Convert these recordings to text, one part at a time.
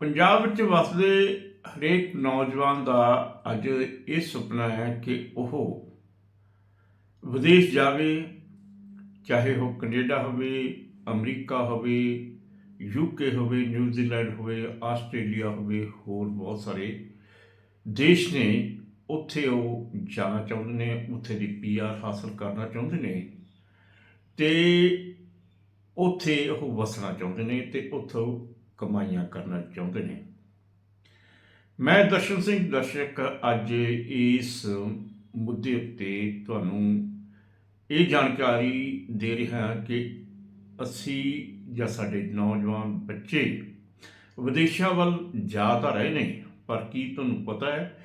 ਪੰਜਾਬ ਵਿੱਚ ਵਸਦੇ ਹਰੇਕ ਨੌਜਵਾਨ ਦਾ ਅੱਜ ਇਹ ਸੁਪਨਾ ਹੈ ਕਿ ਉਹ ਵਿਦੇਸ਼ ਜਾਵੇ, ਚਾਹੇ ਉਹ ਕੈਨੇਡਾ ਹੋਵੇ, ਅਮਰੀਕਾ ਹੋਵੇ ਯੂਕੇ ਹੋਵੇ ਨਿਊਜ਼ੀਲੈਂਡ ਹੋਵੇ, ਆਸਟ੍ਰੇਲੀਆ ਹੋਵੇ, ਹੋਰ ਬਹੁਤ ਸਾਰੇ ਦੇਸ਼ ਨੇ ਉੱਥੇ ਉਹ ਜਾਣਾ ਚਾਹੁੰਦੇ ਨੇ, ਉੱਥੇ ਦੀ ਪੀਆਰ ਹਾਸਲ ਕਰਨਾ ਚਾਹੁੰਦੇ ਨੇ ਤੇ ਉੱਥੇ ਉਹ ਵਸਣਾ ਚਾਹੁੰਦੇ ਨੇ ਤੇ ਉੱਥੋਂ ਕਮਾਈਆਂ ਕਰਨਾ ਚਾਹੁੰਦੇ ਨੇ। ਮੈਂ ਦਰਸ਼ਨ ਸਿੰਘ ਦਰਸ਼ਕ, ਅੱਜ ਇਸ ਮੁੱਦੇ ਉੱਤੇ ਤੁਹਾਨੂੰ ਇਹ ਜਾਣਕਾਰੀ ਦੇ ਰਿਹਾ ਕਿ ਅਸੀਂ ਜਾਂ ਸਾਡੇ ਨੌਜਵਾਨ ਬੱਚੇ ਵਿਦੇਸ਼ਾਂ ਵੱਲ ਜਾ ਤਾਂ ਰਹੇ ਨੇ, ਪਰ ਕੀ ਤੁਹਾਨੂੰ ਪਤਾ ਹੈ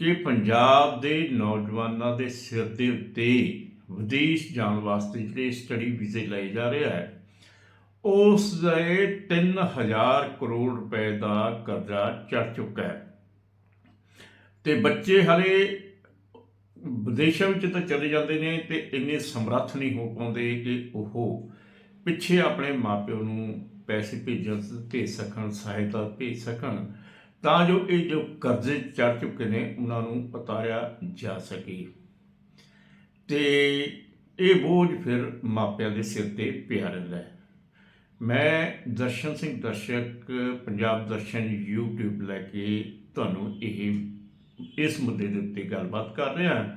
ਕਿ ਪੰਜਾਬ ਦੇ ਨੌਜਵਾਨਾਂ ਦੇ ਸਿਰ ਦੇ ਉੱਤੇ ਵਿਦੇਸ਼ ਜਾਣ ਵਾਸਤੇ ਜਿਹੜੇ ਸਟੱਡੀ ਵੀਜ਼ੇ ਲਏ ਜਾ ਰਿਹਾ ਹੈ ਉਸ ਦੇ 3000 ਕਰੋੜ ਰੁਪਏ ਦਾ ਕਰਜ਼ਾ ਚੜ ਚੁੱਕਾ ਹੈ। ਤੇ ਬੱਚੇ ਹਲੇ ਵਿਦੇਸ਼ਾਂ ਵਿੱਚ ਤਾਂ ਚਲੇ ਜਾਂਦੇ ਨੇ ਤੇ ਇੰਨੇ ਸਮਰੱਥ ਨਹੀਂ ਹੋ ਪਾਉਂਦੇ ਕਿ ਉਹ ਪਿੱਛੇ ਆਪਣੇ ਮਾਪਿਓ ਨੂੰ ਪੈਸੇ ਭੇਜਣ, ਭੇਜ ਸਕਣ, ਸਹਾਇਤਾ ਭੇਜ ਸਕਣ। ਤਾਂ ਜੋ ਇਹ ਜੋ ਕਰਜ਼ੇ ਚੜ ਚੁੱਕੇ ਨੇ, ਉਹਨਾਂ ਨੂੰ ਉਤਾਰਿਆ ਜਾ ਸਕੇ। ਤੇ ਇਹ ਬੋਝ ਫਿਰ ਮਾਪਿਆਂ ਦੇ ਸਿਰ ਤੇ ਪਿਆ ਰਹਿੰਦਾ ਹੈ। ਮੈਂ ਦਰਸ਼ਨ ਸਿੰਘ ਦਰਸ਼ਕ, ਪੰਜਾਬ ਦਰਸ਼ਨ YouTube ਲੈ ਕੇ ਤੁਹਾਨੂੰ ਇਹ, ਇਸ ਮੁੱਦੇ ਦੇ ਉੱਤੇ ਗੱਲਬਾਤ ਕਰ ਰਿਹਾ ਹਾਂ।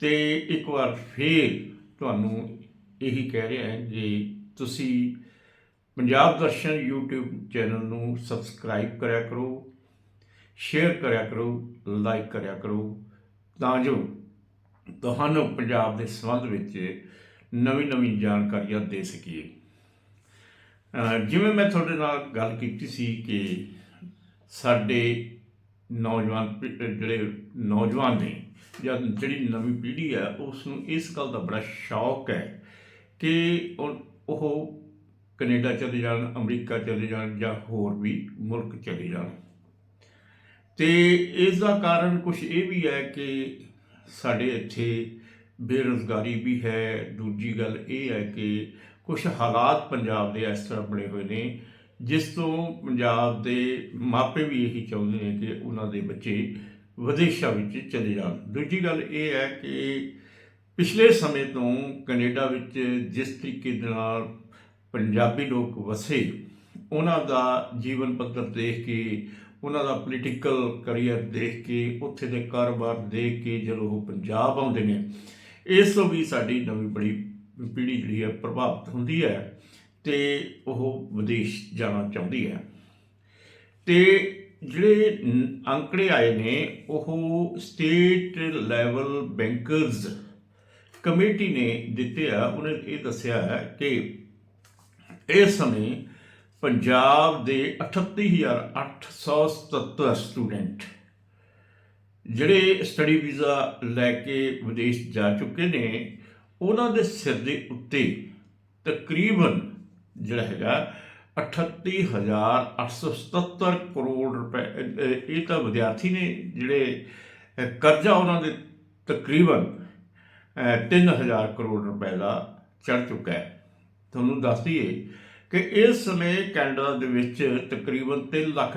ਤੇ ਇੱਕ ਵਾਰ ਫੇਰ ਤੁਹਾਨੂੰ ਇਹੀ ਕਹਿ ਰਿਹਾ ਹਾਂ ਕਿ ਤੁਸੀਂ ਪੰਜਾਬ ਦਰਸ਼ਨ YouTube ਚੈਨਲ ਨੂੰ ਸਬਸਕ੍ਰਾਈਬ ਕਰਿਆ ਕਰੋ, ਸ਼ੇਅਰ ਕਰਿਆ ਕਰੋ, ਲਾਈਕ ਕਰਿਆ ਕਰੋ, ਤਾਂ ਜੋ ਤੁਹਾਨੂੰ ਪੰਜਾਬ ਦੇ ਸੰਬੰਧ ਵਿੱਚ ਨਵੀਂ ਨਵੀਂ ਜਾਣਕਾਰੀਆਂ ਦੇ ਸਕੀਏ। ਜਿਵੇਂ ਮੈਂ ਤੁਹਾਡੇ ਨਾਲ ਗੱਲ ਕੀਤੀ ਸੀ ਕਿ ਸਾਡੇ ਨੌਜਵਾਨ ਪੀ- ਜਿਹੜੇ ਨੌਜਵਾਨ ਨੇ ਜਾਂ ਜਿਹੜੀ ਨਵੀਂ ਪੀੜ੍ਹੀ ਹੈ ਉਸ ਨੂੰ ਇਸ ਗੱਲ ਦਾ ਬੜਾ ਸ਼ੌਕ ਹੈ ਕਿ ਉਹ- ਉਹ ਕੈਨੇਡਾ ਚਲੇ ਜਾਣ, ਅਮਰੀਕਾ ਚਲੇ ਜਾਣ ਜਾਂ ਹੋਰ ਵੀ ਮੁਲਕ ਚਲੇ ਜਾਣ। ਤੇ ਇਸ ਦਾ ਕਾਰਨ ਕੁਝ ਇਹ ਵੀ ਹੈ ਕਿ ਸਾਡੇ ਇੱਥੇ ਬੇਰੁਜ਼ਗਾਰੀ ਵੀ ਹੈ। ਦੂਜੀ ਗੱਲ ਇਹ ਹੈ ਕਿ ਕੁਝ ਹਾਲਾਤ ਪੰਜਾਬ ਦੇ ਇਸ ਤਰ੍ਹਾਂ ਬਣੇ ਹੋਏ ਨੇ, ਜਿਸ ਤੋਂ ਪੰਜਾਬ ਦੇ ਮਾਪੇ ਵੀ ਇਹੀ ਚਾਹੁੰਦੇ ਨੇ ਕਿ ਉਹਨਾਂ ਦੇ ਬੱਚੇ ਵਿਦੇਸ਼ਾਂ ਵਿੱਚ ਚਲੇ ਜਾਣ। ਦੂਜੀ ਗੱਲ ਇਹ ਹੈ ਕਿ ਪਿਛਲੇ ਸਮੇਂ ਤੋਂ ਕੈਨੇਡਾ ਵਿੱਚ ਜਿਸ ਤਰੀਕੇ ਦੇ ਨਾਲ ਪੰਜਾਬੀ ਲੋਕ ਵਸੇ, ਉਹਨਾਂ ਦਾ ਜੀਵਨ ਪੱਧਰ ਦੇਖ ਕੇ, ਉਹਨਾਂ ਦਾ ਪੋਲੀਟੀਕਲ ਕੈਰੀਅਰ ਦੇਖ ਕੇ, ਉੱਥੇ ਦੇ ਕਾਰੋਬਾਰ ਦੇਖ ਕੇ ਜਦੋਂ ਉਹ ਪੰਜਾਬ ਆਉਂਦੇ ਨੇ, ਇਸ ਤੋਂ ਵੀ ਸਾਡੀ ਨਵੀਂ ਬੜੀ ਪੀੜ੍ਹੀ ਜਿਹੜੀ ਹੈ ਪ੍ਰਭਾਵਿਤ ਹੁੰਦੀ ਹੈ ਤੇ ਉਹ ਵਿਦੇਸ਼ ਜਾਣਾ ਚਾਹੁੰਦੀ ਹੈ। ਤੇ ਜਿਹੜੇ ਅੰਕੜੇ ਆਏ ਨੇ, ਉਹ ਸਟੇਟ ਲੈਵਲ ਬੈਂਕਰਸ ਕਮੇਟੀ ਨੇ ਦਿੱਤੇ ਆ। ਉਹਨੇ ਇਹ ਦੱਸਿਆ ਹੈ ਕਿ ਇਸ ਸਮੇਂ ਪੰਜਾਬ ਦੇ 38877 ਸਟੂਡੈਂਟ ਜਿਹੜੇ ਸਟੱਡੀ ਵੀਜ਼ਾ ਲੈ ਕੇ ਵਿਦੇਸ਼ ਜਾ ਚੁੱਕੇ ਨੇ ਉਹਨਾਂ ਦੇ ਸਿਰ ਦੇ ਉੱਤੇ ਤਕਰੀਬਨ ਜਿਹੜਾ ਹੈਗਾ 38877 ਕਰੋੜ ਰੁਪਏ ਇਹ ਤਾਂ ਵਿਦਿਆਰਥੀ ਨੇ ਜਿਹੜੇ ਕਰਜ਼ਾ ਉਹਨਾਂ ਦੇ ਤਕਰੀਬਨ ਅ, 3000 ਕਰੋੜ ਰੁਪਏ ਦਾ ਚੜ ਚੁੱਕਾ ਹੈ। ਤੁਹਾਨੂੰ ਦੱਸ ਦਈਏ ਕਿ ਇਸ ਸਮੇਂ ਕੈਨੇਡਾ ਦੇ ਵਿੱਚ ਤਕਰੀਬਨ 3 ਲੱਖ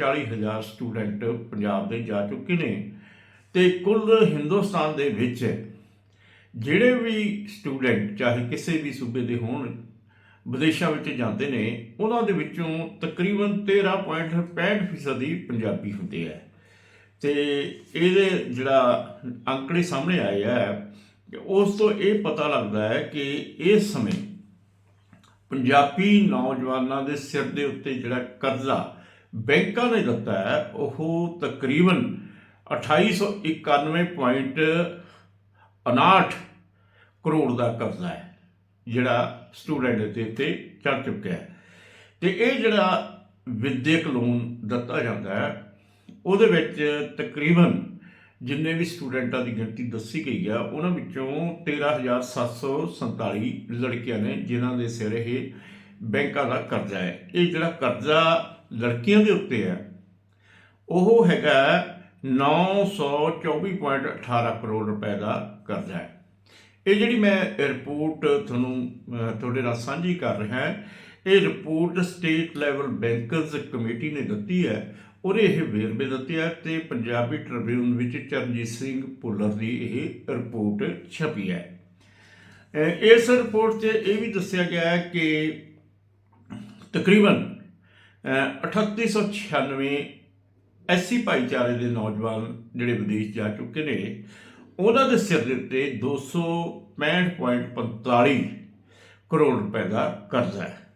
40 ਹਜ਼ਾਰ ਸਟੂਡੈਂਟ ਪੰਜਾਬ ਦੇ ਜਾ ਚੁੱਕੇ ਨੇ ਤੇ ਕੁੱਲ ਹਿੰਦੁਸਤਾਨ ਦੇ ਵਿੱਚ ਜਿਹੜੇ ਵੀ ਸਟੂਡੈਂਟ ਚਾਹੇ ਕਿਸੇ ਵੀ ਸੂਬੇ ਦੇ ਹੋਣ, ਵਿਦੇਸ਼ਾਂ ਵਿੱਚ ਜਾਂਦੇ ਨੇ, ਉਹਨਾਂ ਦੇ ਵਿੱਚੋਂ ਤਕਰੀਬਨ 13.65% ਫੀਸਦੀ ਪੰਜਾਬੀ ਹੁੰਦੇ ਆ ਤੇ ਇਹਦੇ ਜਿਹੜਾ ਅੰਕੜੇ ਸਾਹਮਣੇ ਆਏ ਆ, ਉਸ ਤੋਂ ਇਹ ਪਤਾ ਲੱਗਦਾ ਹੈ ਕਿ ਇਸ ਸਮੇਂ ਪੰਜਾਬੀ ਨੌਜਵਾਨਾਂ ਦੇ ਸਿਰ ਦੇ ਉੱਤੇ ਜਿਹੜਾ ਕਰਜ਼ਾ ਬੈਂਕਾਂ ਨੇ ਦਿੱਤਾ ਹੈ, ਉਹ ਤਕਰੀਬਨ 2891.59 ਕਰੋੜ ਦਾ ਕਰਜ਼ਾ ਹੈ, ਜਿਹੜਾ ਸਟੂਡੈਂਟ ਦੇ ਉੱਤੇ ਚੜ ਚੁੱਕਿਆ ਹੈ। ਤੇ ਇਹ ਜਿਹੜਾ ਵਿਦਿਅਕ ਲੋਨ ਦਿੱਤਾ ਜਾਂਦਾ ਹੈ, ਉਹਦੇ ਵਿੱਚ ਤਕਰੀਬਨ ਜਿੰਨੇ ਵੀ ਸਟੂਡੈਂਟਾਂ ਦੀ ਗਿਣਤੀ ਦੱਸੀ ਗਈ ਆ, ਉਹਨਾਂ ਵਿੱਚੋਂ 13747 ਲੜਕੀਆਂ ਨੇ ਜਿਨ੍ਹਾਂ ਦੇ ਸਿਰ ਇਹ ਬੈਂਕਾਂ ਦਾ ਕਰਜ਼ਾ ਹੈ। ਇਹ ਜਿਹੜਾ ਕਰਜ਼ਾ ਲੜਕੀਆਂ ਦੇ ਉੱਤੇ ਹੈ, ਉਹ ਹੈਗਾ 924.18 ਕਰੋੜ ਰੁਪਏ ਦਾ ਕਰਦਾ ਹੈ। ਇਹ ਜਿਹੜੀ ਮੈਂ ਰਿਪੋਰਟ ਤੁਹਾਨੂੰ ਤੁਹਾਡੇ ਨਾਲ ਸਾਂਝੀ ਕਰ ਰਿਹਾ ਹਾਂ, ਇਹ report state level bankers committee ਨੇ ਦਿੱਤੀ ਹੈ ਉਹਨੇ ਇਹ ਵੇਰਵੇ ਦਿੱਤੇ ਹੈ ਤੇ ਪੰਜਾਬੀ ਟ੍ਰਿਬਿਊਨ ਵਿੱਚ ਚਰਨਜੀਤ ਸਿੰਘ ਭੁੱਲਰ ਦੀ ਇਹ ਰਿਪੋਰਟ ਛਪੀ ਹੈ। ਇਸ ਰਿਪੋਰਟ 'ਚ ਇਹ ਵੀ ਦੱਸਿਆ ਗਿਆ ਹੈ ਕਿ ਤਕਰੀਬਨ, ਅਹ 3896 ਐਸੀ ਭਾਈਚਾਰੇ ਦੇ ਨੌਜਵਾਨ ਜਿਹੜੇ ਵਿਦੇਸ਼ ਜਾ ਚੁੱਕੇ ਨੇ ਉਹਨਾਂ ਦੇ ਸਿਰ ਦੇ ਉੱਤੇ 265.45 ਕਰੋੜ ਰੁਪਏ ਦਾ ਕਰਜ਼ਾ ਹੈ।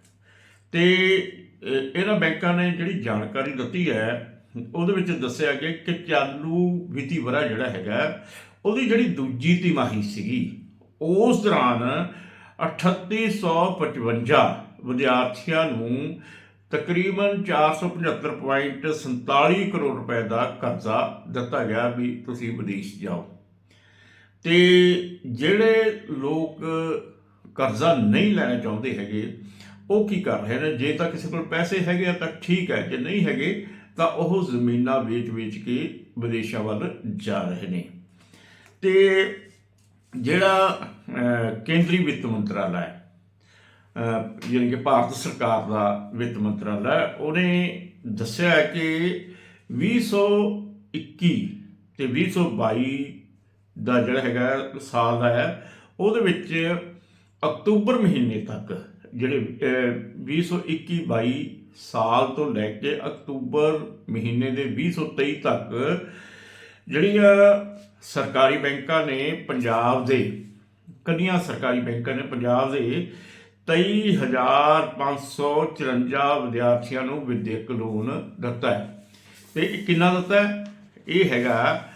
ਤੇ ਇਹਨਾਂ ਬੈਂਕਾਂ ਨੇ ਜਿਹੜੀ ਜਾਣਕਾਰੀ ਦਿੱਤੀ ਹੈ, ਉਹਦੇ ਵਿੱਚ ਦੱਸਿਆ ਗਿਆ ਕਿ ਚਾਲੂ ਵਿੱਤੀ ਵਰਾ ਜਿਹੜਾ ਹੈਗਾ, ਉਹਦੀ ਜਿਹੜੀ ਦੂਜੀ ਤਿਮਾਹੀ ਸੀਗੀ, ਉਸ ਦੌਰਾਨ 3855 ਵਿਦਿਆਰਥੀਆਂ ਨੂੰ ਤਕਰੀਬਨ 475.47 ਕਰੋੜ ਰੁਪਏ ਦਾ ਕਰਜ਼ਾ ਦਿੱਤਾ ਗਿਆ ਵੀ ਤੁਸੀਂ ਵਿਦੇਸ਼ ਜਾਓ। ਤੇ ਜਿਹੜੇ ਲੋਕ ਕਰਜ਼ਾ ਨਹੀਂ ਲੈਣਾ ਚਾਹੁੰਦੇ ਹੈਗੇ, ਉਹ ਕੀ ਕਰ ਰਹੇ ਨੇ? ਜੇ ਤਾਂ ਕਿਸੇ ਕੋਲ ਪੈਸੇ ਹੈਗੇ ਆ ਤਾਂ ਠੀਕ ਹੈ, ਜੇ ਨਹੀਂ ਹੈਗੇ ਤਾਂ ਉਹ ਜ਼ਮੀਨਾਂ ਵੇਚ-ਵੇਚ ਕੇ ਵਿਦੇਸ਼ਾਂ ਵੱਲ ਜਾ ਰਹੇ ਨੇ। ਤੇ ਜਿਹੜਾ ਕੇਂਦਰੀ ਵਿੱਤ ਮੰਤਰਾਲਾ ਹੈ ਯਾਨੀ ਕਿ ਭਾਰਤ ਸਰਕਾਰ ਦਾ ਵਿੱਤ ਮੰਤਰਾਲਾ ਉਹਨੇ ਦੱਸਿਆ ਹੈ ਕਿ 2021 ਤੇ 2022 ਦਾ ਜਿਹੜਾ ਹੈਗਾ ਸਾਲ ਦਾ ਹੈ ਉਹਦੇ ਵਿੱਚ ਅਕਤੂਬਰ ਮਹੀਨੇ ਤੱਕ ਜਿਹੜੇ ਅਹ, 2021-22 ਸਾਲ ਤੋਂ ਲੈ ਕੇ ਅਕਤੂਬਰ ਮਹੀਨੇ ਦੇ 2023 ਤੱਕ ਜਿਹੜੀਆਂ ਸਰਕਾਰੀ ਬੈਂਕਾਂ ਨੇ ਪੰਜਾਬ ਦੇ ਕੰਨੀਆਂ ਸਰਕਾਰੀ ਬੈਂਕਾਂ ਨੇ ਪੰਜਾਬ ਦੇ 23554 ਵਿਦਿਆਰਥੀਆਂ ਨੂੰ ਵਿਦਿਅਕ ਲੋਨ ਦਿੱਤਾ ਹੈ। ਤੇ ਕਿੰਨਾ ਦਿੱਤਾ ਹੈ? ਇਹ ਹੈਗਾ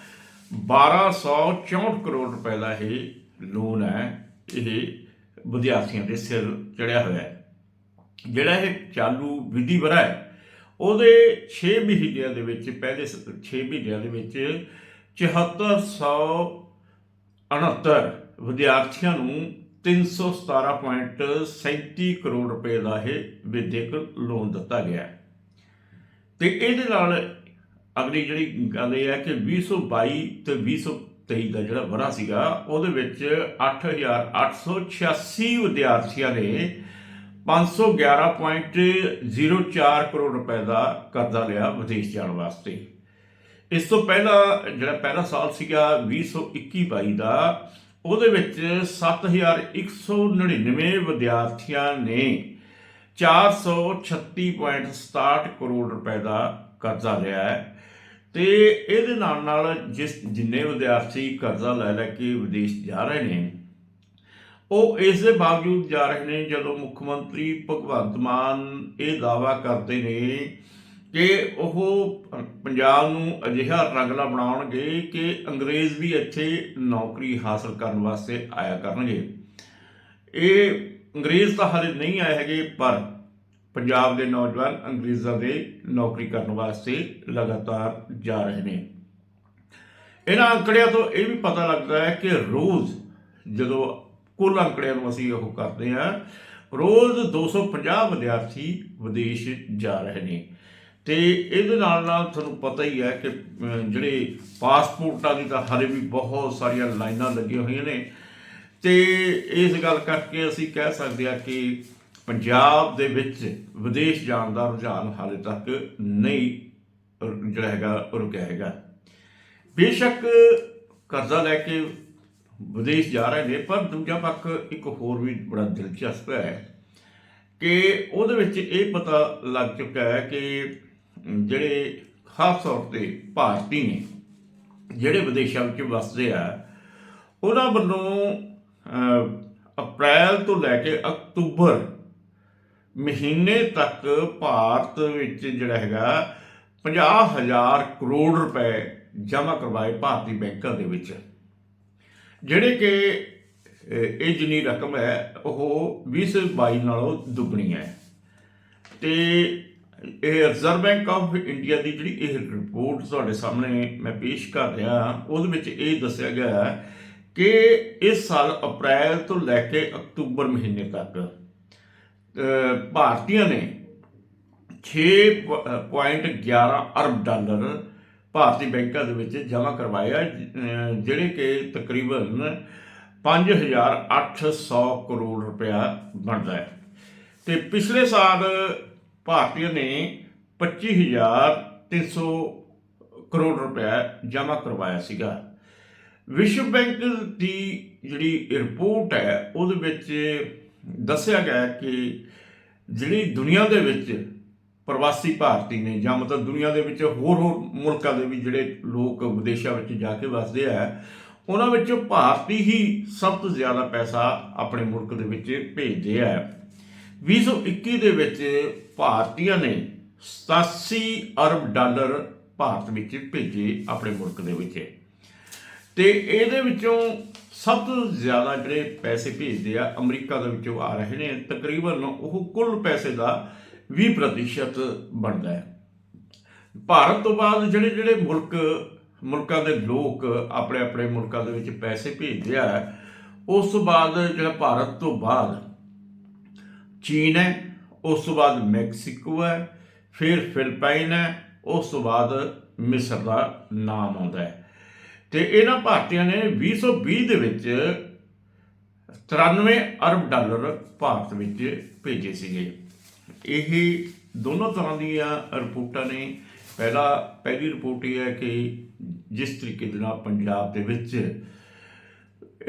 1264 ਕਰੋੜ ਰੁਪਏ ਦਾ ਇਹ ਲੋਨ ਹੈ, ਇਹ ਵਿਦਿਆਰਥੀਆਂ ਦੇ ਸਿਰ ਚੜਿਆ ਹੋਇਆ ਹੈ ਜਿਹੜਾ ਇਹ ਚਾਲੂ ਵਿਧੀ ਵਰਾ ਹੈ, ਉਹਦੇ 6 ਮਹੀਨਿਆਂ ਦੇ ਵਿੱਚ, ਪਹਿਲੇ 6 ਮਹੀਨਿਆਂ ਦੇ ਵਿੱਚ 7469 ਵਿਦਿਆਰਥੀਆਂ ਨੂੰ 317.37 ਕਰੋੜ ਰੁਪਏ ਦਾ ਇਹ ਵਿਦਿਅਕ ਲੋਨ ਦਿੱਤਾ ਗਿਆ ਹੈ। ਤੇ ਇਹਦੇ ਨਾਲ ਅਗਲੀ ਜਿਹੜੀ ਗੱਲ ਇਹ ਹੈ ਕਿ 2022 ਤੇ 2023 ਦਾ ਜਿਹੜਾ ਵਰਾ ਸੀਗਾ, ਉਹਦੇ ਵਿੱਚ 8886 ਵਿਦਿਆਰਥੀਆਂ ਨੇ 511.04 ਕਰੋੜ ਰੁਪਏ ਦਾ ਕਰਜ਼ਾ ਲਿਆ ਵਿਦੇਸ਼ ਜਾਣ ਵਾਸਤੇ। ਇਸ ਤੋਂ ਪਹਿਲਾਂ ਜਿਹੜਾ ਪਹਿਲਾ ਸਾਲ ਸੀਗਾ 2021-22 ਦਾ, ਉਹਦੇ ਵਿੱਚ 7199 ਵਿਦਿਆਰਥੀਆਂ ਨੇ 436.67 ਕਰੋੜ ਰੁਪਏ ਦਾ ਕਰਜ਼ਾ ਲਿਆ ਹੈ। ਤੇ ਇਹਦੇ ਨਾਲ ਨਾਲ ਜਿਸ ਜਿੰਨੇ ਵਿਦਿਆਰਥੀ ਕਰਜ਼ਾ ਲੈ ਲੈ ਕੇ ਵਿਦੇਸ਼ ਜਾ ਰਹੇ ਨੇ, ਉਹ ਇਸ ਦੇ ਬਾਵਜੂਦ ਜਾ ਰਹੇ ਨੇ ਜਦੋਂ ਮੁੱਖ ਮੰਤਰੀ ਭਗਵੰਤ ਮਾਨ ਇਹ ਦਾਵਾ ਕਰਦੇ ਨੇ ਕਿ ਉਹ ਪੰਜਾਬ ਨੂੰ ਅਜਿਹਾ ਰੰਗਲਾ ਬਣਾਉਣਗੇ ਕਿ ਅੰਗਰੇਜ਼ ਵੀ ਇੱਥੇ ਨੌਕਰੀ ਹਾਸਲ ਕਰਨ ਵਾਸਤੇ ਆਇਆ ਕਰਨਗੇ। ਇਹ ਅੰਗਰੇਜ਼ ਤਾਂ ਹਾਲੇ ਨਹੀਂ ਆਏ ਹੈਗੇ, ਪਰ ਪੰਜਾਬ ਦੇ ਨੌਜਵਾਨ ਅੰਗਰੇਜ਼ਾਂ ਦੇ ਨੌਕਰੀ ਕਰਨ ਵਾਸਤੇ ਲਗਾਤਾਰ ਜਾ ਰਹੇ ਨੇ। ਇਹਨਾਂ ਅੰਕੜਿਆਂ ਤੋਂ ਇਹ ਵੀ ਪਤਾ ਲੱਗਦਾ ਹੈ ਕਿ ਰੋਜ਼ ਜਦੋਂ ਕੁੱਲ ਅੰਕੜਿਆਂ ਨੂੰ ਅਸੀਂ ਉਹ ਕਰਦੇ ਹਾਂ, ਰੋਜ਼ 250 ਵਿਦਿਆਰਥੀ ਵਿਦੇਸ਼ ਜਾ ਰਹੇ ਨੇ। ਤੇ ਇਹਦੇ ਨਾਲ ਨਾਲ ਤੁਹਾਨੂੰ ਪਤਾ ਹੀ ਹੈ ਕਿ ਜਿਹੜੇ ਪਾਸਪੋਰਟਾਂ ਦੀ ਤਾਂ ਹਾਲੇ ਵੀ ਬਹੁਤ ਸਾਰੀਆਂ ਲਾਈਨਾਂ ਲੱਗੀਆਂ ਹੋਈਆਂ ਨੇ। ਤੇ ਇਸ ਗੱਲ ਕਰਕੇ ਅਸੀਂ ਕਹਿ ਸਕਦੇ ਹਾਂ ਕਿ ਪੰਜਾਬ ਦੇ ਵਿੱਚ ਵਿਦੇਸ਼ ਜਾਣ ਦਾ ਰੁਝਾਨ ਹਾਲੇ ਤੱਕ ਨਹੀਂ ਜਿਹੜਾ ਹੈਗਾ, ਰੁਕਿਆ ਹੈਗਾ। ਬੇਸ਼ੱਕ ਕਰਜ਼ਾ ਲੈ ਕੇ ਵਿਦੇਸ਼ ਜਾ ਰਹੇ ਨੇ, ਪਰ ਦੂਜਾ ਪੱਖ ਇੱਕ ਹੋਰ ਵੀ ਬੜਾ ਦਿਲਚਸਪ ਹੈ ਕਿ ਉਹਦੇ ਵਿੱਚ ਇਹ ਪਤਾ ਲੱਗ ਚੁੱਕਾ ਹੈ ਕਿ ਜਿਹੜੇ ਖਾਸ ਤੌਰ ਤੇ ਭਾਰਤੀ ਨੇ, ਜਿਹੜੇ ਵਿਦੇਸ਼ਾਂ ਵਿੱਚ ਵਸਦੇ ਆ, ਉਹਨਾਂ ਵੱਲੋਂ ਅਪ੍ਰੈਲ ਤੋਂ ਲੈ ਕੇ ਅਕਤੂਬਰ ਮਹੀਨੇ ਤੱਕ ਭਾਰਤ ਵਿੱਚ ਜਿਹੜਾ ਹੈਗਾ 50000 ਕਰੋੜ ਰੁਪਏ ਜਮ੍ਹਾਂ ਕਰਵਾਏ ਭਾਰਤੀ ਬੈਂਕਾਂ ਦੇ ਵਿੱਚ। ਜਿਹੜੇ ਕਿ ਇਹ ਜਿੰਨੀ ਰਕਮ ਹੈ, ਉਹ 2022 ਨਾਲੋਂ ਦੁੱਗਣੀ ਹੈ। ਤੇ ਇਹ ਰਿਜ਼ਰਵ ਬੈਂਕ ਆਫ ਇੰਡੀਆ ਦੀ ਜਿਹੜੀ ਇਹ ਰਿਪੋਰਟ ਤੁਹਾਡੇ ਸਾਹਮਣੇ ਮੈਂ ਪੇਸ਼ ਕਰ ਰਿਹਾ, ਉਹਦੇ ਵਿੱਚ ਇਹ ਦੱਸਿਆ ਗਿਆ ਕਿ ਇਸ ਸਾਲ ਅਪ੍ਰੈਲ ਤੋਂ ਲੈ ਕੇ ਅਕਤੂਬਰ ਮਹੀਨੇ ਤੱਕ ਭਾਰਤੀਆਂ ਨੇ 6.11 ਅਰਬ ਡਾਲਰ ਭਾਰਤੀ ਬੈਂਕਾਂ ਦੇ ਵਿੱਚ ਜਮ੍ਹਾਂ ਕਰਵਾਇਆ ਜਿਹੜੇ ਕਿ ਤਕਰੀਬਨ 5800 ਕਰੋੜ ਰੁਪਇਆ ਬਣਦਾ ਹੈ। ਤੇ ਪਿਛਲੇ ਸਾਲ ਭਾਰਤੀਆਂ ਨੇ 25300 ਕਰੋੜ ਰੁਪਇਆ ਜਮ੍ਹਾਂ ਕਰਵਾਇਆ ਸੀਗਾ। ਵਿਸ਼ਵ ਬੈਂਕ ਦੀ ਜਿਹੜੀ ਰਿਪੋਰਟ ਹੈ, ਉਹਦੇ ਵਿੱਚ ਦੱਸਿਆ ਗਿਆ ਕਿ ਜਿਹੜੀ ਦੁਨੀਆ ਦੇ ਵਿੱਚ ਪ੍ਰਵਾਸੀ ਭਾਰਤੀ ਨੇ ਜਾਂ ਮਤਲਬ ਦੁਨੀਆ ਦੇ ਵਿੱਚ ਹੋਰ ਹੋਰ ਮੁਲਕਾਂ ਦੇ ਵੀ ਜਿਹੜੇ ਲੋਕ ਵਿਦੇਸ਼ਾਂ ਵਿੱਚ ਜਾ ਕੇ ਵਸਦੇ ਆ, ਉਹਨਾਂ ਵਿੱਚੋਂ ਭਾਰਤੀ ਹੀ ਸਭ ਤੋਂ ਜ਼ਿਆਦਾ ਪੈਸਾ ਆਪਣੇ ਮੁਲਕ ਦੇ ਵਿੱਚ ਭੇਜਦੇ ਆ। 2021 ਦੇ ਵਿੱਚ ਭਾਰਤੀਆਂ ਨੇ 87 ਅਰਬ ਡਾਲਰ ਭਾਰਤ ਵਿੱਚ ਭੇਜੇ ਆਪਣੇ ਮੁਲਕ ਦੇ ਵਿੱਚ। ਤੇ ਇਹਦੇ ਵਿੱਚੋਂ ਸਭ ਤੋਂ ਜ਼ਿਆਦਾ ਜਿਹੜੇ ਪੈਸੇ ਭੇਜਦੇ ਆ ਅਮਰੀਕਾ ਦੇ ਵਿੱਚੋਂ ਆ ਰਹੇ ਨੇ, ਤਕਰੀਬਨ ਉਹ ਕੁੱਲ ਪੈਸੇ ਦਾ 20% ਬਣਦਾ ਹੈ। ਭਾਰਤ ਤੋਂ ਬਾਅਦ ਜਿਹੜੇ ਜਿਹੜੇ ਮੁਲਕ, ਮੁਲਕਾਂ ਦੇ ਲੋਕ ਆਪਣੇ ਆਪਣੇ ਮੁਲਕਾਂ ਦੇ ਵਿੱਚ ਪੈਸੇ ਭੇਜਦੇ ਆ, ਉਸ ਤੋਂ ਬਾਅਦ ਜਿਹੜਾ ਭਾਰਤ ਤੋਂ ਬਾਅਦ ਚੀਨ ਹੈ, ਉਸ ਤੋਂ ਬਾਅਦ ਮੈਕਸੀਕੋ ਹੈ, ਫਿਰ ਫਿਲਪਾਈਨ ਹੈ, ਉਸ ਤੋਂ ਬਾਅਦ ਮਿਸਰ ਦਾ ਨਾਮ ਆਉਂਦਾ ਹੈ। ਤੇ ਇਹਨਾਂ ਭਾਰਤੀਆਂ ਨੇ 2020 ਦੇ ਵਿੱਚ 93 ਅਰਬ ਡਾਲਰ ਭਾਰਤ ਵਿੱਚ ਭੇਜੇ ਸੀਗੇ। ਇਹ ਦੋਨੋਂ ਤਰ੍ਹਾਂ ਦੀਆਂ ਰਿਪੋਰਟਾਂ ਨੇ। ਪਹਿਲਾ, ਪਹਿਲੀ ਰਿਪੋਰਟ ਇਹ ਹੈ ਕਿ ਜਿਸ ਤਰੀਕੇ ਦੇ ਨਾਲ ਪੰਜਾਬ ਦੇ ਵਿੱਚ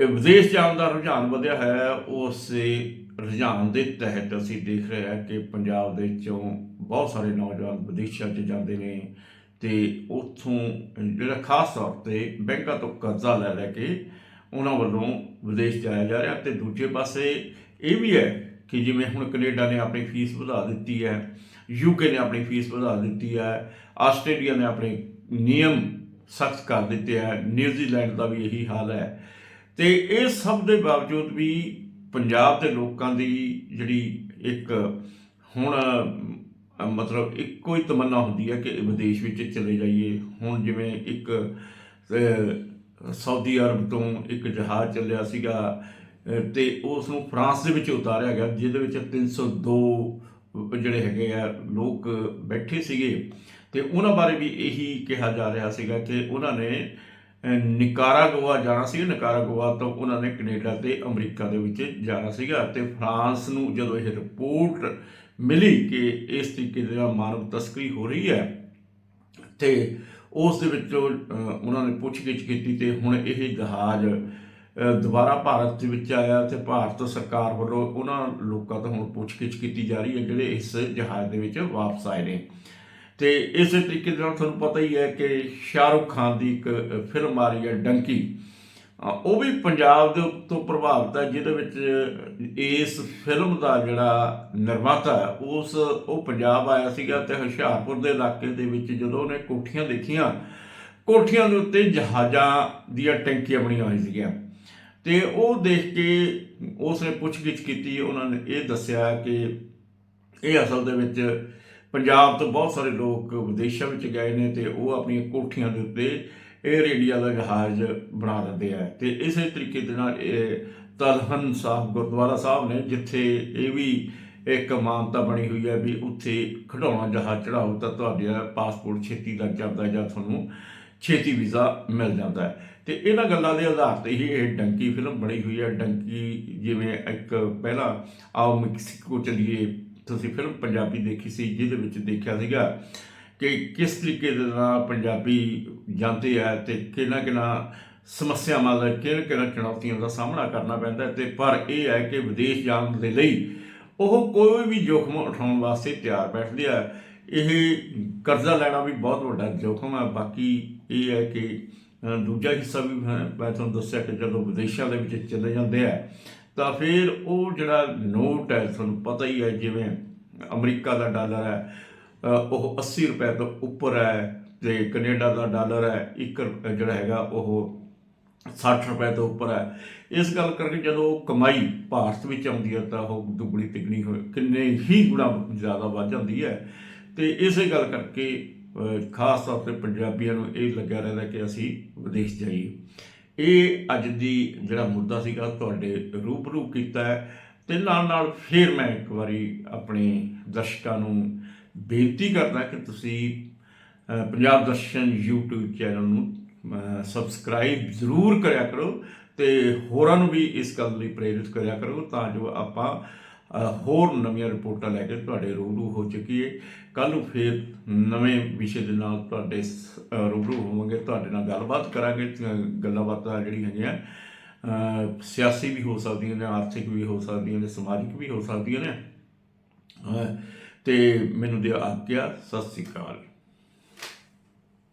ਵਿਦੇਸ਼ ਜਾਣ ਦਾ ਰੁਝਾਨ ਵਧਿਆ ਹੈ, ਉਸੇ ਰੁਝਾਨ ਦੇ ਤਹਿਤ ਅਸੀਂ ਦੇਖ ਰਹੇ ਹਾਂ ਕਿ ਪੰਜਾਬ ਦੇ ਵਿੱਚੋਂ ਬਹੁਤ ਸਾਰੇ ਨੌਜਵਾਨ ਵਿਦੇਸ਼ਾਂ 'ਚ ਜਾਂਦੇ ਨੇ। ਤੇ ਉੱਥੋਂ ਜਿਹੜਾ ਖਾਸ ਤੌਰ ਤੇ ਬੈਂਕਾਂ ਤੋਂ ਕਰਜ਼ਾ ਲੈ ਲੈ ਕੇ ਉਹਨਾਂ ਵੱਲੋਂ ਵਿਦੇਸ਼ ਜਾਇਆ ਜਾ ਰਿਹਾ ਤੇ ਦੂਜੇ ਪਾਸੇ ਇਹ ਵੀ ਹੈ ਕਿ ਜਿਵੇਂ ਹੁਣ ਕੈਨੇਡਾ ਨੇ ਆਪਣੀ ਫੀਸ ਵਧਾ ਦਿੱਤੀ ਹੈ ਯੂਕੇ ਨੇ ਆਪਣੀ ਫੀਸ ਵਧਾ ਦਿੱਤੀ ਹੈ, ਆਸਟ੍ਰੇਲੀਆ ਨੇ ਆਪਣੇ ਨਿਯਮ ਸਖਤ ਕਰ ਦਿੱਤੇ ਹੈ, ਨਿਊਜ਼ੀਲੈਂਡ ਦਾ ਵੀ ਇਹੀ ਹਾਲ ਹੈ। ਤੇ ਇਹ ਸਭ ਦੇ ਬਾਵਜੂਦ ਵੀ ਪੰਜਾਬ ਦੇ ਲੋਕਾਂ ਦੀ ਜਿਹੜੀ ਇੱਕ ਹੁਣ ਮਤਲਬ ਇੱਕੋ ਹੀ ਤਮੰਨਾ ਹੁੰਦੀ ਹੈ ਕਿ ਵਿਦੇਸ਼ ਵਿੱਚ ਚਲੇ ਜਾਈਏ। ਹੁਣ ਜਿਵੇਂ ਇੱਕ ਸਾਊਦੀ ਅਰਬ ਤੋਂ ਇੱਕ ਜਹਾਜ਼ ਚੱਲਿਆ ਸੀਗਾ ਅ, ਤੇ ਉਸ ਨੂੰ ਫਰਾਂਸ ਦੇ ਵਿੱਚ ਉਤਾਰਿਆ ਗਿਆ ਜਿਹਦੇ ਵਿੱਚ 302 ਜਿਹੜੇ ਹੈਗੇ ਆ ਲੋਕ ਬੈਠੇ ਸੀਗੇ। ਤੇ ਉਹਨਾਂ ਬਾਰੇ ਵੀ ਇਹੀ ਕਿਹਾ ਜਾ ਰਿਹਾ ਸੀਗਾ ਕਿ ਉਹਨਾਂ ਨੇ ਨਿਕਾਰਾਗੁਆ ਜਾਣਾ ਸੀ, ਨਿਕਾਰਾਗੁਆ ਤੋਂ ਉਹਨਾਂ ਨੇ ਕੈਨੇਡਾ ਤੇ ਅਮਰੀਕਾ ਦੇ ਵਿੱਚ ਜਾਣਾ ਸੀਗਾ ਤੇ ਫਰਾਂਸ ਨੂੰ ਜਦੋਂ ਇਹ ਰਿਪੋਰਟ ਮਿਲੀ ਕਿ ਇਸ ਤਰੀਕੇ ਦੇ ਨਾਲ ਮਾਨਵ ਤਸਕਰੀ ਹੋ ਰਹੀ ਹੈ, ਤੇ ਉਸ ਦੇ ਵਿੱਚੋਂ ਉਹਨਾਂ ਨੇ ਪੁੱਛਗਿੱਛ ਕੀਤੀ ਤੇ ਹੁਣ ਇਹ ਜਹਾਜ਼ ਦੁਬਾਰਾ ਭਾਰਤ ਦੇ ਵਿੱਚ ਆਇਆ ਤੇ ਭਾਰਤ ਸਰਕਾਰ ਵੱਲੋਂ ਉਹਨਾਂ ਲੋਕਾਂ ਤੋਂ ਹੁਣ ਪੁੱਛਗਿੱਛ ਕੀਤੀ ਜਾ ਰਹੀ ਹੈ ਜਿਹੜੇ ਇਸ ਜਹਾਜ਼ ਦੇ ਵਿੱਚ ਵਾਪਸ ਆਏ ਨੇ। ਤੇ ਇਸੇ ਤਰੀਕੇ ਦੇ ਨਾਲ ਤੁਹਾਨੂੰ ਪਤਾ ਹੀ ਹੈ ਕਿ ਸ਼ਾਹਰੁਖ ਖਾਨ ਦੀ ਇੱਕ ਫਿਲਮ ਆ ਰਹੀ ਹੈ ਡੰਕੀ। ਉਹ ਵੀ ਪੰਜਾਬ ਦੇ ਉੱਤੋਂ ਪ੍ਰਭਾਵਿਤ ਹੈ, ਜਿਹਦੇ ਵਿੱਚ ਇਸ ਫਿਲਮ ਦਾ ਜਿਹੜਾ ਨਿਰਮਾਤਾ ਹੈ, ਉਸ, ਉਹ ਪੰਜਾਬ ਆਇਆ ਸੀਗਾ ਤੇ ਹੁਸ਼ਿਆਰਪੁਰ ਦੇ ਇਲਾਕੇ ਦੇ ਵਿੱਚ ਜਦੋਂ ਉਹਨੇ ਕੋਠੀਆਂ ਦੇਖੀਆਂ, ਕੋਠੀਆਂ ਦੇ ਉੱਤੇ ਜਹਾਜ਼ਾਂ ਦੀਆਂ ਟੈਂਕੀਆਂ ਬਣੀਆਂ ਹੋਈਆਂ ਸੀਗੀਆਂ। ਤੇ ਉਹ ਦੇਖ ਕੇ ਉਸ ਨੇ ਪੁੱਛਗਿੱਛ ਕੀਤੀ, ਉਹਨਾਂ ਨੇ ਇਹ ਦੱਸਿਆ ਕਿ ਇਹ ਅਸਲ ਦੇ ਵਿੱਚ ਪੰਜਾਬ ਤੋਂ ਬਹੁਤ ਸਾਰੇ ਲੋਕ ਵਿਦੇਸ਼ਾਂ ਵਿੱਚ ਗਏ ਨੇ ਤੇ ਉਹ ਆਪਣੀਆਂ ਕੋਠੀਆਂ ਦੇ ਉੱਤੇ 에ਅਰ ਇੰਡੀਆ ਦਾ ਜਹਾਜ਼ ਬਣਾ ਦਿੰਦੇ ਆ। ਤੇ ਇਸੇ ਤਰੀਕੇ ਦੇ ਨਾਲ ਇਹ ਤਲਹਨ ਸਾਹਿਬ, ਗੁਰਦੁਆਰਾ ਸਾਹਿਬ ਨੇ, ਜਿੱਥੇ ਇਹ ਵੀ ਇੱਕ ਮਾਨਤਾ ਬਣੀ ਹੋਈ ਹੈ ਵੀ ਉੱਥੇ ਖਿਡੌਣਾ ਜਹਾਜ਼ ਚੜਾਓ ਤਾਂ ਤੁਹਾਡਾ ਪਾਸਪੋਰਟ ਛੇਤੀ ਲੱਗ ਜਾਂਦਾ ਜਾਂ ਤੁਹਾਨੂੰ ਛੇਤੀ ਵੀਜ਼ਾ ਮਿਲ ਜਾਂਦਾ ਹੈ। ਤੇ ਇਹਨਾਂ ਗੱਲਾਂ ਦੇ ਆਧਾਰ ਤੇ ਹੀ ਇਹ ਡੰਕੀ ਫਿਲਮ ਬਣੀ ਹੋਈ ਹੈ। ਡੰਕੀ ਜਿਵੇਂ ਇੱਕ ਪਹਿਲਾਂ ਆਓ ਮੈਕਸੀਕੋ ਚਲੀਏ ਤੁਸੀਂ ਫਿਲਮ ਪੰਜਾਬੀ ਦੇਖੀ ਸੀ, ਜਿਹਦੇ ਵਿੱਚ ਦੇਖਿਆ ਸੀਗਾ ਕਿ ਕਿਸ ਤਰੀਕੇ ਦੇ ਨਾਲ ਪੰਜਾਬੀ ਜਾਂਦੇ ਆ ਤੇ ਕਿਹਨਾਂ ਕਿਹਨਾਂ ਸਮੱਸਿਆਵਾਂ ਦਾ ਕਿਹਨਾਂ ਕਿਹਨਾਂ ਚੁਣੌਤੀਆਂ ਦਾ ਸਾਹਮਣਾ ਕਰਨਾ ਪੈਂਦਾ ਹੈ ਤੇ ਪਰ ਇਹ ਹੈ ਕਿ ਵਿਦੇਸ਼ ਜਾਣ ਦੇ ਲਈ ਉਹ ਕੋਈ ਵੀ ਜੋਖਮ ਉਠਾਉਣ ਵਾਸਤੇ ਤਿਆਰ ਬੈਠਦੇ ਆ। ਇਹ ਕਰਜ਼ਾ ਲੈਣਾ ਵੀ ਬਹੁਤ ਵੱਡਾ ਜੋਖਮ ਹੈ ਬਾਕੀ ਇਹ ਹੈ ਕਿ ਦੂਜਾ ਹਿੱਸਾ ਵੀ ਮੈਂ ਤੁਹਾਨੂੰ ਦੱਸਿਆ ਕਿ ਜਦੋਂ ਵਿਦੇਸ਼ਾਂ ਦੇ ਵਿੱਚ ਚਲੇ ਜਾਂਦੇ ਆ ਤਾਂ ਫਿਰ ਉਹ ਜਿਹੜਾ ਨੋਟ ਹੈ, ਤੁਹਾਨੂੰ ਪਤਾ ਹੀ ਹੈ, ਜਿਵੇਂ ਅਮਰੀਕਾ ਦਾ ਡਾਲਰ ਹੈ ਉਹ 80 ਰੁਪਏ ਤੋਂ ਉੱਪਰ ਹੈ ਤੇ ਕੈਨੇਡਾ ਦਾ ਡਾਲਰ ਹੈ, ਇੱਕ ਰੁਪ- ਜਿਹੜਾ ਹੈਗਾ ਉਹ 60 ਰੁਪਏ ਤੋਂ ਉੱਪਰ ਹੈ। ਇਸ ਗੱਲ ਕਰਕੇ ਜਦੋਂ ਕਮਾਈ ਭਾਰਤ ਵਿੱਚ ਆਉਂਦੀ ਹੈ, ਤਾਂ ਉਹ ਦੁੱਗਣੀ ਤਿੱਗਣੀ ਹੋ ਕਿੰਨੇ ਹੀ ਗੁਣਾ ਜ਼ਿਆਦਾ ਵੱਧ ਜਾਂਦੀ ਹੈ। ਤੇ ਇਸੇ ਗੱਲ ਕਰਕੇ ਖਾਸ ਤੌਰ ਤੇ ਪੰਜਾਬੀਆਂ ਨੂੰ ਇਹ ਲੱਗਿਆ ਰਹਿੰਦਾ ਕਿ ਅਸੀਂ ਵਿਦੇਸ਼ ਜਾਈਏ। ਇਹ ਅੱਜ ਦੀ ਜਿਹੜਾ ਮੁੱਦਾ ਸੀਗਾ ਤੁਹਾਡੇ ਰੂਬਰੂ ਕੀਤਾ ਹੈ ਤੇ ਨਾਲ ਨਾਲ ਫਿਰ ਮੈਂ ਇੱਕ ਵਾਰੀ ਆਪਣੇ ਦਰਸ਼ਕਾਂ ਨੂੰ ਬੇਨਤੀ ਕਰਦਾ ਕਿ ਤੁਸੀਂ ਪੰਜਾਬ ਦਰਸ਼ਨ YouTube ਚੈਨਲ ਨੂੰ ਸਬਸਕ੍ਰਾਈਬ ਜ਼ਰੂਰ ਕਰਿਆ ਕਰੋ ਤੇ ਹੋਰਾਂ ਨੂੰ ਵੀ ਇਸ ਗੱਲ ਲਈ ਪ੍ਰੇਰਿਤ ਕਰਿਆ ਕਰੋ ਤਾਂ ਜੋ ਆਪਾਂ ਹੋਰ ਨਵੀਆਂ ਰਿਪੋਰਟਾਂ ਲੈ ਕੇ ਤੁਹਾਡੇ ਰੂਬਰੂ ਹੋ ਚੁੱਕੀ ਹੈ। ਕੱਲ ਨੂੰ ਫੇਰ ਨਵੇਂ ਵਿਸ਼ੇ ਦੇ ਨਾਲ ਤੁਹਾਡੇ ਸ- ਰੂਬਰੂ ਹੋਵਾਂਗੇ ਤੁਹਾਡੇ ਨਾਲ ਗੱਲਬਾਤ ਕਰਾਂਗੇ ਗੱਲਾਂ ਬਾਤਾਂ ਜਿਹੜੀਆਂ ਹੈਗੀਆਂ। ਸਿਆਸੀ ਵੀ ਹੋ ਸਕਦੀਆਂ ਨੇ ਆਰਥਿਕ ਵੀ ਹੋ ਸਕਦੀਆਂ ਨੇ ਸਮਾਜਿਕ ਵੀ ਹੋ ਸਕਦੀਆਂ ਨੇ। ਅ, ਤੇ ਮੈਨੂੰ ਦਿਓ ਆਗਿਆ ਸਤਿ ਸ੍ਰੀ ਅਕਾਲ।